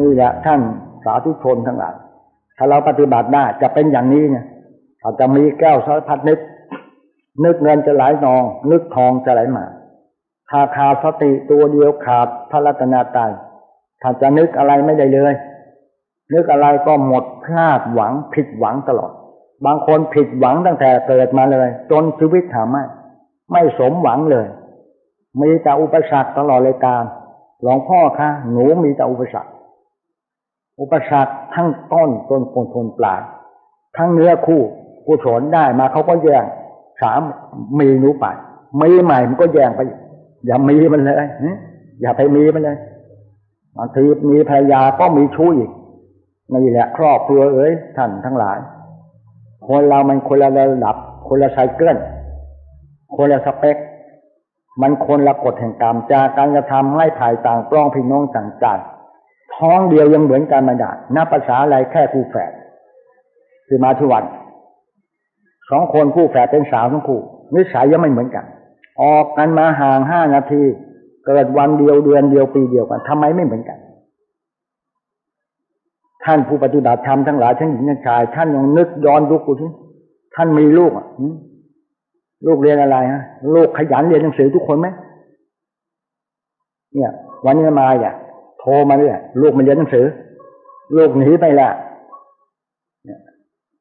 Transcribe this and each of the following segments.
นี่แหละท่านสาธุชนทั้งหลายถ้าเราปฏิบัติได้จะเป็นอย่างนี้เนี่ยถ้าจะมีแก้วสารพัดนึก นึกเงินจะไหลนอง นึกทองจะไหลมาถ้าขาดสติตัวเดียวขาดพระรัตนาตรัยถ้าจะนึกอะไรไม่ได้เลย นึกอะไรก็หมดพลาดหวังผิดหวังตลอด บางคนผิดหวังตั้งแต่เกิดมาเลย จนชีวิตหาไม่ไม่สมหวังเลย มีแต่อุปสรรคตลอดเลยการหลวงพ่อคะหนูมีแต่อุปสรรค อุปสรรคทั้งต้นต้นปนทนปลายทั้งเนื้อคู่กุศลได้มาเขาก็แย่งสามมีหนูไปมีใหม่มันก็แย่งไป อย่ามีมันเลยอย่าไปมีมันเลยบางทีมีภรรยาก็มีชู้อีกนี่แหละครอบครัวเอ้ยท่านทั้งหลาย คนเรามันคนละระดับ คนละไซเคิลคนละสเปค มันคนละกฎแห่งกรรมจากการกระทำให้ถ่ายต่างปล้องพี่น้องต่างใจ ท้องเดียวยังเหมือนกันไม่ได้นับภาษาอะไรแค่คู่แฝดคือมาทุกวันสองคนคู่แฝดเป็นสาวทั้งคู่นิสัยยังไม่เหมือนกัน ออกกันมาห่างห้านาที เกิดวันเดียวเดือนเดียวปีเดียวกันทำไมไม่เหมือนกัน ท่านผู้ปฏิบัติธรรมทั้งหลายทั้งหญิงทั้งชาย ท่านยังนึกย้อนยุคดูที่ท่านมีลูกอะลูกเรียนอะไรฮะลูกขยันเรียนหนังสือทุกคนไหมเนี่ย วันนี้มาอะโทรมาเนี่ยลูกมันเรียนหนังสือ ลูกหนีไปละเนี่ย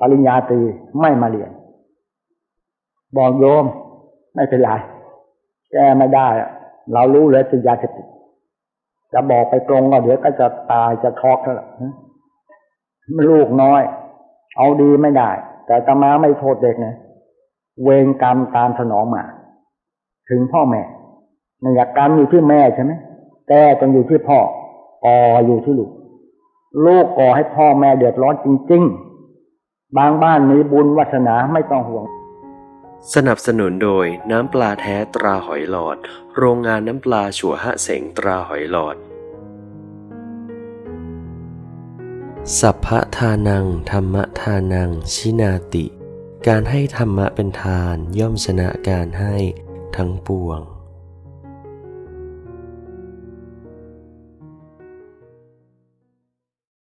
ปริญญาตรีไม่มาเรียน บอกโยม ไม่เป็นไรแกไม่ได้ เรารู้เลยติดยาเสพติดจะบอกไปตรงก็เดี๋ยวก็จะตายจะช็อกแล้วลูกน้อย เอาดีไม่ได้ แต่ตมาไม่โทษเด็กนะเวรกรรมตามสนองมา ถึงพ่อแม่ในยกรรมอยู่ที่แม่ใช่ไหมแต่ต้องอยู่ที่พ่อ ก่ออยู่ที่ลูก ลูกก่อให้พ่อแม่เดือดร้อนจริง ๆ บางบ้านมีบุญวาสนาไม่ต้องห่วง สนับสนุนโดยน้ำปลาแท้ตราหอยหลอด โรงงานน้ำปลาฉัวหะเสงตราหอยหลอด สัพพะทานัง ธรรมทานัง ชินาติ การให้ธรรมะเป็นทานย่อมชนะการให้ทั้งปวง